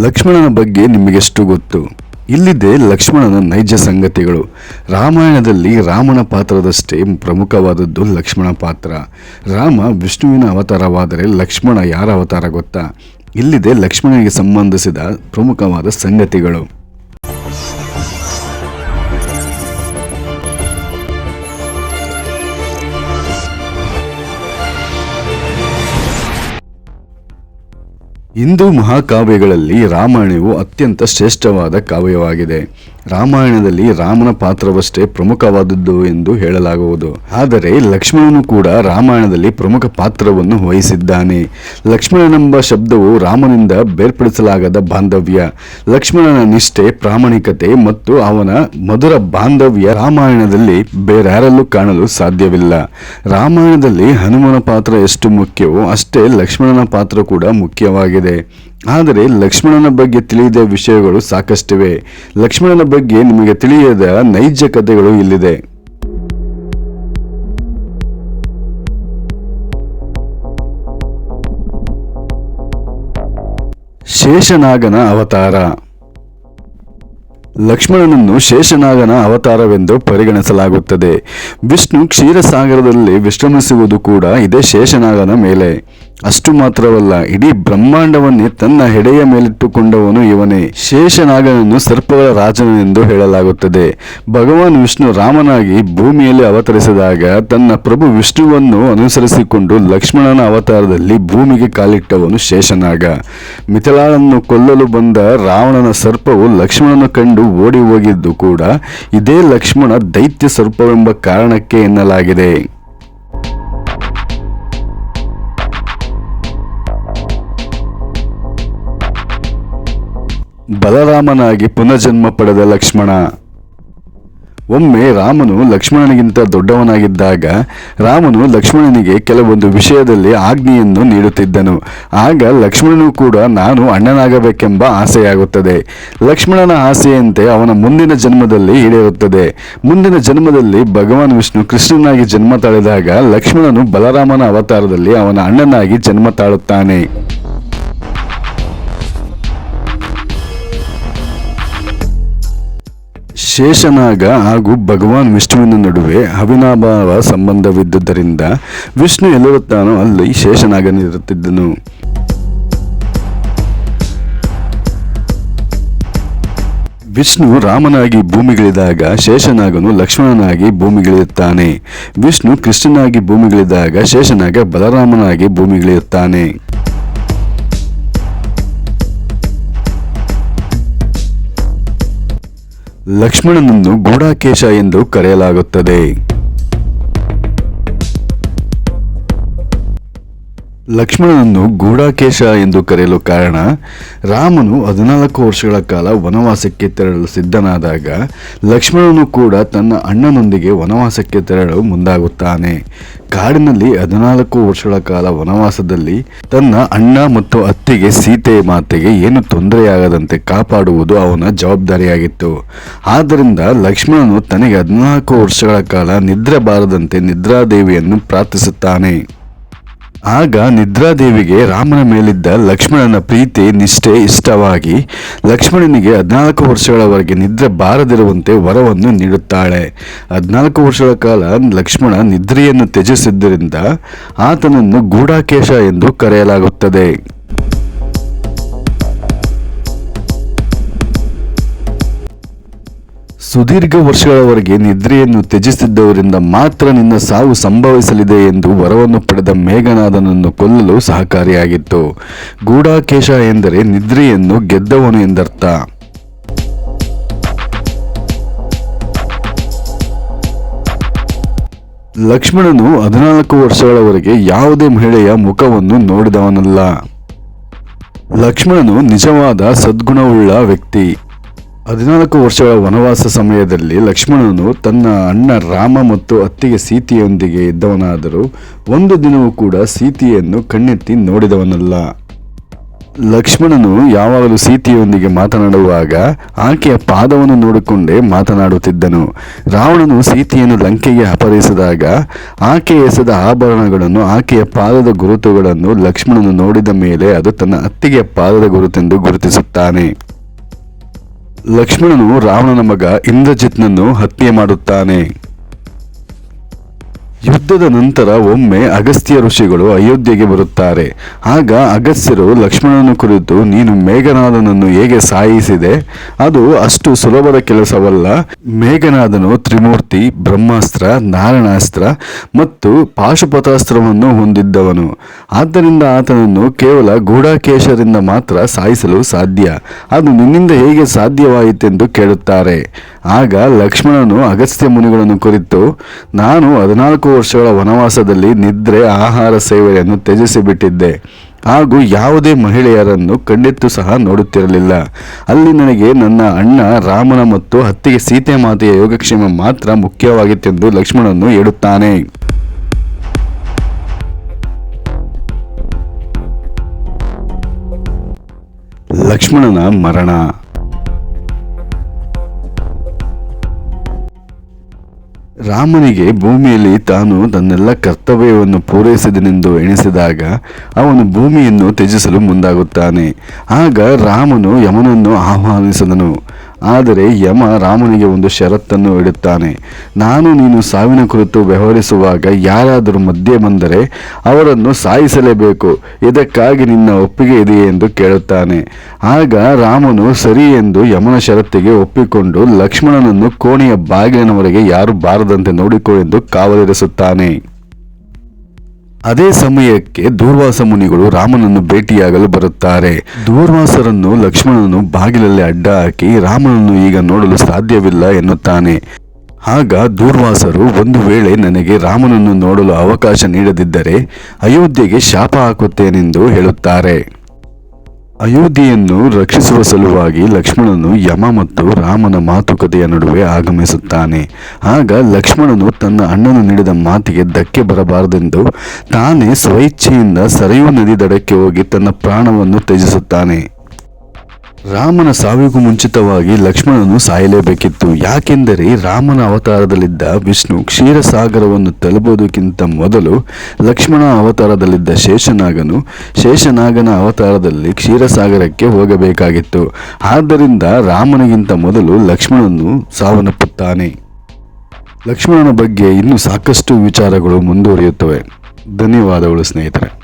ಲಕ್ಷ್ಮಣನ ಬಗ್ಗೆ ನಿಮಗೆಷ್ಟು ಗೊತ್ತು? ಇಲ್ಲಿದೆ ಲಕ್ಷ್ಮಣನ ನೈಜ ಸಂಗತಿಗಳು. ರಾಮಾಯಣದಲ್ಲಿ ರಾಮನ ಪಾತ್ರದಷ್ಟೇ ಪ್ರಮುಖವಾದದ್ದು ಲಕ್ಷ್ಮಣ ಪಾತ್ರ. ರಾಮ ವಿಷ್ಣುವಿನ ಅವತಾರವಾದರೆ ಲಕ್ಷ್ಮಣ ಯಾರ ಅವತಾರ ಗೊತ್ತಾ? ಇಲ್ಲಿದೆ ಲಕ್ಷ್ಮಣನಿಗೆ ಸಂಬಂಧಿಸಿದ ಪ್ರಮುಖವಾದ ಸಂಗತಿಗಳು. ಹಿಂದೂ ಮಹಾಕಾವ್ಯಗಳಲ್ಲಿ ರಾಮಾಯಣವು ಅತ್ಯಂತ ಶ್ರೇಷ್ಠವಾದ ಕಾವ್ಯವಾಗಿದೆ. ರಾಮಾಯಣದಲ್ಲಿ ರಾಮನ ಪಾತ್ರವಷ್ಟೇ ಪ್ರಮುಖವಾದದ್ದು ಎಂದು ಹೇಳಲಾಗುವುದು. ಆದರೆ ಲಕ್ಷ್ಮಣನು ಕೂಡ ರಾಮಾಯಣದಲ್ಲಿ ಪ್ರಮುಖ ಪಾತ್ರವನ್ನು ವಹಿಸಿದ್ದಾನೆ. ಲಕ್ಷ್ಮಣನೆಂಬ ಶಬ್ದವು ರಾಮನಿಂದ ಬೇರ್ಪಡಿಸಲಾಗದ ಬಾಂಧವ್ಯ. ಲಕ್ಷ್ಮಣನ ನಿಷ್ಠೆ, ಪ್ರಾಮಾಣಿಕತೆ ಮತ್ತು ಅವನ ಮಧುರ ಬಾಂಧವ್ಯ ರಾಮಾಯಣದಲ್ಲಿ ಬೇರಾರಲ್ಲೂ ಕಾಣಲು ಸಾಧ್ಯವಿಲ್ಲ. ರಾಮಾಯಣದಲ್ಲಿ ಹನುಮನ ಪಾತ್ರ ಎಷ್ಟು ಮುಖ್ಯವೋ ಅಷ್ಟೇ ಲಕ್ಷ್ಮಣನ ಪಾತ್ರ ಕೂಡ ಮುಖ್ಯವಾಗಿದೆ. ಆದರೆ ಲಕ್ಷ್ಮಣನ ಬಗ್ಗೆ ತಿಳಿಯದ ವಿಷಯಗಳು ಸಾಕಷ್ಟಿವೆ. ಲಕ್ಷ್ಮಣನ ಬಗ್ಗೆ ನಿಮಗೆ ತಿಳಿಯದ ನೈಜ ಕಥೆಗಳು ಇಲ್ಲಿದೆ. ಶೇಷನಾಗನ ಅವತಾರ. ಲಕ್ಷ್ಮಣನನ್ನು ಶೇಷನಾಗನ ಅವತಾರವೆಂದು ಪರಿಗಣಿಸಲಾಗುತ್ತದೆ. ವಿಷ್ಣು ಕ್ಷೀರಸಾಗರದಲ್ಲಿ ವಿಶ್ರಮಿಸುವುದು ಕೂಡ ಇದೇ ಶೇಷನಾಗನ ಮೇಲೆ. ಅಷ್ಟು ಮಾತ್ರವಲ್ಲ, ಇಡೀ ಬ್ರಹ್ಮಾಂಡವನ್ನೇ ತನ್ನ ಹೆಡೆಯ ಮೇಲಿಟ್ಟುಕೊಂಡವನು ಇವನೇ. ಶೇಷನಾಗನನ್ನು ಸರ್ಪಗಳ ರಾಜನೆಂದು ಹೇಳಲಾಗುತ್ತದೆ. ಭಗವಾನ್ ವಿಷ್ಣು ರಾಮನಾಗಿ ಭೂಮಿಯಲ್ಲಿ ಅವತರಿಸಿದಾಗ ತನ್ನ ಪ್ರಭು ವಿಷ್ಣುವನ್ನು ಅನುಸರಿಸಿಕೊಂಡು ಲಕ್ಷ್ಮಣನ ಅವತಾರದಲ್ಲಿ ಭೂಮಿಗೆ ಕಾಲಿಟ್ಟವನು ಶೇಷನಾಗ. ಮಿಥಿಲಾಳನ್ನು ಕೊಲ್ಲಲು ಬಂದ ರಾವಣನ ಸರ್ಪವು ಲಕ್ಷ್ಮಣನ ಕಂಡು ಓಡಿ ಹೋಗಿದ್ದು ಕೂಡ ಇದೇ ಲಕ್ಷ್ಮಣ ದೈತ್ಯ ಸರ್ಪವೆಂಬ ಕಾರಣಕ್ಕೆ ಎನ್ನಲಾಗಿದೆ. ಬಲರಾಮನಾಗಿ ಪುನರ್ಜನ್ಮ ಪಡೆದ ಲಕ್ಷ್ಮಣ. ಒಮ್ಮೆ ರಾಮನು ಲಕ್ಷ್ಮಣನಿಗಿಂತ ದೊಡ್ಡವನಾಗಿದ್ದಾಗ ರಾಮನು ಲಕ್ಷ್ಮಣನಿಗೆ ಕೆಲವೊಂದು ವಿಷಯದಲ್ಲಿ ಆಜ್ಞೆಯನ್ನು ನೀಡುತ್ತಿದ್ದನು. ಆಗ ಲಕ್ಷ್ಮಣನು ಕೂಡ ನಾನು ಅಣ್ಣನಾಗಬೇಕೆಂಬ ಆಸೆಯಾಗುತ್ತದೆ. ಲಕ್ಷ್ಮಣನ ಆಸೆಯಂತೆ ಅವನ ಮುಂದಿನ ಜನ್ಮದಲ್ಲಿ ಈಡೇರುತ್ತದೆ. ಮುಂದಿನ ಜನ್ಮದಲ್ಲಿ ಭಗವಾನ್ ವಿಷ್ಣು ಕೃಷ್ಣನಾಗಿ ಜನ್ಮ ತಾಳಿದಾಗ ಲಕ್ಷ್ಮಣನು ಬಲರಾಮನ ಅವತಾರದಲ್ಲಿ ಅವನ ಅಣ್ಣನಾಗಿ ಜನ್ಮ ತಾಳುತ್ತಾನೆ. ಶೇಷನಾಗ ಹಾಗೂ ಭಗವಾನ್ ವಿಷ್ಣುವಿನ ನಡುವೆ ಅವಿನಾಭಾವ ಸಂಬಂಧವಿದ್ದುದರಿಂದ ವಿಷ್ಣು ಎಲ್ಲಿರುತ್ತಾನೋ ಅಲ್ಲಿ ಶೇಷನಾಗನಿರುತ್ತಿದ್ದನು ವಿಷ್ಣು ರಾಮನಾಗಿ ಭೂಮಿಗಿಳಿದಾಗ ಶೇಷನಾಗನು ಲಕ್ಷ್ಮಣನಾಗಿ ಭೂಮಿಗಿಳಿಯುತ್ತಾನೆ. ವಿಷ್ಣು ಕೃಷ್ಣನಾಗಿ ಭೂಮಿಗಿಳಿದಾಗ ಶೇಷನಾಗ ಬಲರಾಮನಾಗಿ ಭೂಮಿಗಿಳಿಯುತ್ತಾನೆ. ಲಕ್ಷ್ಮಣನನ್ನು ಗೂಢಾಕೇಶ ಎಂದು ಕರೆಯಲಾಗುತ್ತದೆ. ಲಕ್ಷ್ಮಣನನ್ನು ಗೂಢಾಕೇಶ ಎಂದು ಕರೆಯಲು ಕಾರಣ, ರಾಮನು ಹದಿನಾಲ್ಕು ವರ್ಷಗಳ ಕಾಲ ವನವಾಸಕ್ಕೆ ತೆರಳಲು ಸಿದ್ಧನಾದಾಗ, ಲಕ್ಷ್ಮಣನು ಕೂಡ ತನ್ನ ಅಣ್ಣನೊಂದಿಗೆ ವನವಾಸಕ್ಕೆ ತೆರಳಲು ಮುಂದಾಗುತ್ತಾನೆ. ಕಾಡಿನಲ್ಲಿ ಹದಿನಾಲ್ಕು ವರ್ಷಗಳ ಕಾಲ ವನವಾಸದಲ್ಲಿ ತನ್ನ ಅಣ್ಣ ಮತ್ತು ಅತ್ತಿಗೆ ಸೀತೆ ಮಾತೆಗೆ ಏನು ತೊಂದರೆಯಾಗದಂತೆ ಕಾಪಾಡುವುದು ಅವನ ಜವಾಬ್ದಾರಿಯಾಗಿತ್ತು. ಆದ್ದರಿಂದ ಲಕ್ಷ್ಮಣನು ತನಗೆ ಹದಿನಾಲ್ಕು ವರ್ಷಗಳ ಕಾಲ ನಿದ್ರೆ ಬಾರದಂತೆ ನಿದ್ರಾದೇವಿಯನ್ನು ಪ್ರಾರ್ಥಿಸುತ್ತಾನೆ. ಆಗ ನಿದ್ರಾದೇವಿಗೆ ರಾಮನ ಮೇಲಿದ್ದ ಲಕ್ಷ್ಮಣನ ಪ್ರೀತಿ, ನಿಷ್ಠೆ ಇಷ್ಟವಾಗಿ ಲಕ್ಷ್ಮಣನಿಗೆ ಹದಿನಾಲ್ಕು ವರ್ಷಗಳವರೆಗೆ ನಿದ್ರೆ ಬಾರದಿರುವಂತೆ ವರವನ್ನು ನೀಡುತ್ತಾಳೆ. ಹದಿನಾಲ್ಕು ವರ್ಷಗಳ ಕಾಲ ಲಕ್ಷ್ಮಣ ನಿದ್ರೆಯನ್ನು ತ್ಯಜಿಸಿದ್ದರಿಂದ ಆತನನ್ನು ಗೂಢಾಕೇಶ ಎಂದು ಕರೆಯಲಾಗುತ್ತದೆ. ಸುದೀರ್ಘ ವರ್ಷಗಳವರೆಗೆ ನಿದ್ರೆಯನ್ನು ತ್ಯಜಿಸಿದ್ದವರಿಂದ ಮಾತ್ರ ನಿನ್ನ ಸಾವು ಸಂಭವಿಸಲಿದೆ ಎಂದು ವರವನ್ನು ಪಡೆದ ಮೇಘನಾದನನ್ನು ಕೊಲ್ಲಲು ಸಹಕಾರಿಯಾಗಿತ್ತು. ಗೂಢಾಕೇಶ ಎಂದರೆ ನಿದ್ರೆಯನ್ನು ಗೆದ್ದವನು ಎಂದರ್ಥ. ಲಕ್ಷ್ಮಣನು ಹದಿನಾಲ್ಕು ವರ್ಷಗಳವರೆಗೆ ಯಾವುದೇ ಮಹಿಳೆಯ ಮುಖವನ್ನು ನೋಡಿದವನಲ್ಲ. ಲಕ್ಷ್ಮಣನು ನಿಜವಾದ ಸದ್ಗುಣವುಳ್ಳ ವ್ಯಕ್ತಿ. ಹದಿನಾಲ್ಕು ವರ್ಷಗಳ ವನವಾಸ ಸಮಯದಲ್ಲಿ ಲಕ್ಷ್ಮಣನು ತನ್ನ ಅಣ್ಣ ರಾಮ ಮತ್ತು ಅತ್ತಿಗೆ ಸೀತೆಯೊಂದಿಗೆ ಇದ್ದವನಾದರೂ ಒಂದು ದಿನವೂ ಕೂಡ ಸೀತೆಯನ್ನು ಕಣ್ಣೆತ್ತಿ ನೋಡಿದವನಲ್ಲ. ಲಕ್ಷ್ಮಣನು ಯಾವಾಗಲೂ ಸೀತೆಯೊಂದಿಗೆ ಮಾತನಾಡುವಾಗ ಆಕೆಯ ಪಾದವನ್ನು ನೋಡಿಕೊಂಡೇ ಮಾತನಾಡುತ್ತಿದ್ದನು. ರಾವಣನು ಸೀತೆಯನ್ನು ಲಂಕೆಗೆ ಅಪಹರಿಸಿದಾಗ ಆಕೆ ಎಸೆದ ಆಭರಣಗಳನ್ನು ಆಕೆಯ ಪಾದದ ಗುರುತುಗಳನ್ನು ಲಕ್ಷ್ಮಣನು ನೋಡಿದ ಮೇಲೆ ಅದು ತನ್ನ ಅತ್ತಿಗೆಯ ಪಾದದ ಗುರುತೆಂದು ಗುರುತಿಸುತ್ತಾನೆ. ಲಕ್ಷ್ಮಣನು ರಾವಣನ ಮಗ ಇಂದ್ರಜಿತ್ನನ್ನು ಹತ್ಯೆ ಮಾಡುತ್ತಾನೆ. ಯುದ್ಧದ ನಂತರ ಒಮ್ಮೆ ಅಗಸ್ತ್ಯ ಋಷಿಗಳು ಅಯೋಧ್ಯೆಗೆ ಬರುತ್ತಾರೆ. ಆಗ ಅಗಸ್ತ್ಯರು ಲಕ್ಷ್ಮಣನ ಕುರಿತು, ನೀನು ಮೇಘನಾದನನ್ನು ಹೇಗೆ ಸಾಯಿಸಿದೆ? ಅದು ಅಷ್ಟು ಸುಲಭದ ಕೆಲಸವಲ್ಲ. ಮೇಘನಾದನು ತ್ರಿಮೂರ್ತಿ, ಬ್ರಹ್ಮಾಸ್ತ್ರ, ನಾರಾಯಣಾಸ್ತ್ರ ಮತ್ತು ಪಾಶುಪತಾಸ್ತ್ರವನ್ನು ಹೊಂದಿದ್ದವನು. ಆದ್ದರಿಂದ ಆತನನ್ನು ಕೇವಲ ಗೂಢಾಕೇಶರಿಂದ ಮಾತ್ರ ಸಾಯಿಸಲು ಸಾಧ್ಯ. ಅದು ನಿನ್ನಿಂದ ಹೇಗೆ ಸಾಧ್ಯವಾಯಿತೆಂದು ಕೇಳುತ್ತಾರೆ. ಆಗ ಲಕ್ಷ್ಮಣನು ಅಗಸ್ತ್ಯ ಮುನಿಗಳನ್ನು ಕುರಿತು, ನಾನು ಹದಿನಾಲ್ಕು ವರ್ಷಗಳ ವನವಾಸದಲ್ಲಿ ನಿದ್ರೆ ಆಹಾರ ಸೇವೆಯನ್ನು ತ್ಯಜಿಸಿ ಬಿಟ್ಟಿದ್ದೆ ಹಾಗೂ ಯಾವುದೇ ಮಹಿಳೆಯರನ್ನು ಕಂಡಿತ್ತು ಸಹ ನೋಡುತ್ತಿರಲಿಲ್ಲ. ಅಲ್ಲಿ ನನಗೆ ನನ್ನ ಅಣ್ಣ ರಾಮನ ಮತ್ತು ಹತ್ತಿಗೆ ಸೀತೆ ಮಾತೆಯ ಯೋಗಕ್ಷೇಮ ಮಾತ್ರ ಮುಖ್ಯವಾಗಿತ್ತೆಂದು ಲಕ್ಷ್ಮಣನು ಹೇಳುತ್ತಾನೆ ಲಕ್ಷ್ಮಣನ ಮರಣ. ರಾಮನಿಗೆ ಭೂಮಿಯಲ್ಲಿ ತಾನು ತನ್ನೆಲ್ಲ ಕರ್ತವ್ಯವನ್ನು ಪೂರೈಸಿದನೆಂದು ಎಣಿಸಿದಾಗ ಅವನು ಭೂಮಿಯನ್ನು ತ್ಯಜಿಸಲು ಮುಂದಾಗುತ್ತಾನೆ. ಆಗ ರಾಮನು ಯಮನನ್ನು ಆಹ್ವಾನಿಸಿದನು. ಆದರೆ ಯಮ ರಾಮನಿಗೆ ಒಂದು ಷರತ್ತನ್ನು ಇಡುತ್ತಾನೆ. ನಾನು ನೀನು ಸಾವಿನ ಕುರಿತು ವ್ಯವಹರಿಸುವಾಗ ಯಾರಾದರೂ ಮಧ್ಯೆ ಬಂದರೆ ಅವರನ್ನು ಸಾಯಿಸಲೇಬೇಕು. ಇದಕ್ಕಾಗಿ ನಿನ್ನ ಒಪ್ಪಿಗೆ ಇದೆಯೇ ಎಂದು ಕೇಳುತ್ತಾನೆ. ಆಗ ರಾಮನು ಸರಿ ಎಂದು ಯಮನ ಷರತ್ತಿಗೆ ಒಪ್ಪಿಕೊಂಡು ಲಕ್ಷ್ಮಣನನ್ನು ಕೋಣೆಯ ಬಾಗಿಲಿನವರೆಗೆ ಯಾರು ಬಾರದಂತೆ ನೋಡಿಕೊ ಎಂದು ಕಾವಲಿರಿಸುತ್ತಾನೆ. ಅದೇ ಸಮಯಕ್ಕೆ ದೂರ್ವಾಸ ಮುನಿಗಳು ರಾಮನನ್ನು ಭೇಟಿಯಾಗಲು ಬರುತ್ತಾರೆ. ದೂರ್ವಾಸರನ್ನು ಲಕ್ಷ್ಮಣನು ಬಾಗಿಲಲ್ಲಿ ಅಡ್ಡ ಹಾಕಿ ರಾಮನನ್ನು ಈಗ ನೋಡಲು ಸಾಧ್ಯವಿಲ್ಲ ಎನ್ನುತ್ತಾನೆ. ಆಗ ದೂರ್ವಾಸರು ಒಂದು ವೇಳೆ ನನಗೆ ರಾಮನನ್ನು ನೋಡಲು ಅವಕಾಶ ನೀಡದಿದ್ದರೆ ಅಯೋಧ್ಯೆಗೆ ಶಾಪ ಹಾಕುತ್ತೇನೆಂದು ಹೇಳುತ್ತಾರೆ. ಅಯೋಧ್ಯೆಯನ್ನು ರಕ್ಷಿಸುವ ಸಲುವಾಗಿ ಲಕ್ಷ್ಮಣನು ಯಮ ಮತ್ತು ರಾಮನ ಮಾತುಕತೆಯ ನಡುವೆ ಆಗಮಿಸುತ್ತಾನೆ. ಆಗ ಲಕ್ಷ್ಮಣನು ತನ್ನ ಅಣ್ಣನು ನೀಡಿದ ಮಾತಿಗೆ ಧಕ್ಕೆ ಬರಬಾರದೆಂದು ತಾನೇ ಸ್ವಇಚ್ಛೆಯಿಂದ ಸರಯು ನದಿ ದಡಕ್ಕೆ ಹೋಗಿ ತನ್ನ ಪ್ರಾಣವನ್ನು ತ್ಯಜಿಸುತ್ತಾನೆ. ರಾಮನ ಸಾವಿಗೂ ಮುಂಚಿತವಾಗಿ ಲಕ್ಷ್ಮಣನು ಸಾಯಲೇಬೇಕಿತ್ತು. ಯಾಕೆಂದರೆ ರಾಮನ ಅವತಾರದಲ್ಲಿದ್ದ ವಿಷ್ಣು ಕ್ಷೀರಸಾಗರವನ್ನು ತಲುಪುವುದಕ್ಕಿಂತ ಮೊದಲು ಲಕ್ಷ್ಮಣ ಅವತಾರದಲ್ಲಿದ್ದ ಶೇಷನಾಗನು ಶೇಷನಾಗನ ಅವತಾರದಲ್ಲಿ ಕ್ಷೀರಸಾಗರಕ್ಕೆ ಹೋಗಬೇಕಾಗಿತ್ತು. ಆದ್ದರಿಂದ ರಾಮನಿಗಿಂತ ಮೊದಲು ಲಕ್ಷ್ಮಣನು ಸಾವನ್ನಪ್ಪುತ್ತಾನೆ. ಲಕ್ಷ್ಮಣನ ಬಗ್ಗೆ ಇನ್ನೂ ಸಾಕಷ್ಟು ವಿಚಾರಗಳು ಮುಂದುವರಿಯುತ್ತವೆ. ಧನ್ಯವಾದಗಳು ಸ್ನೇಹಿತರೆ.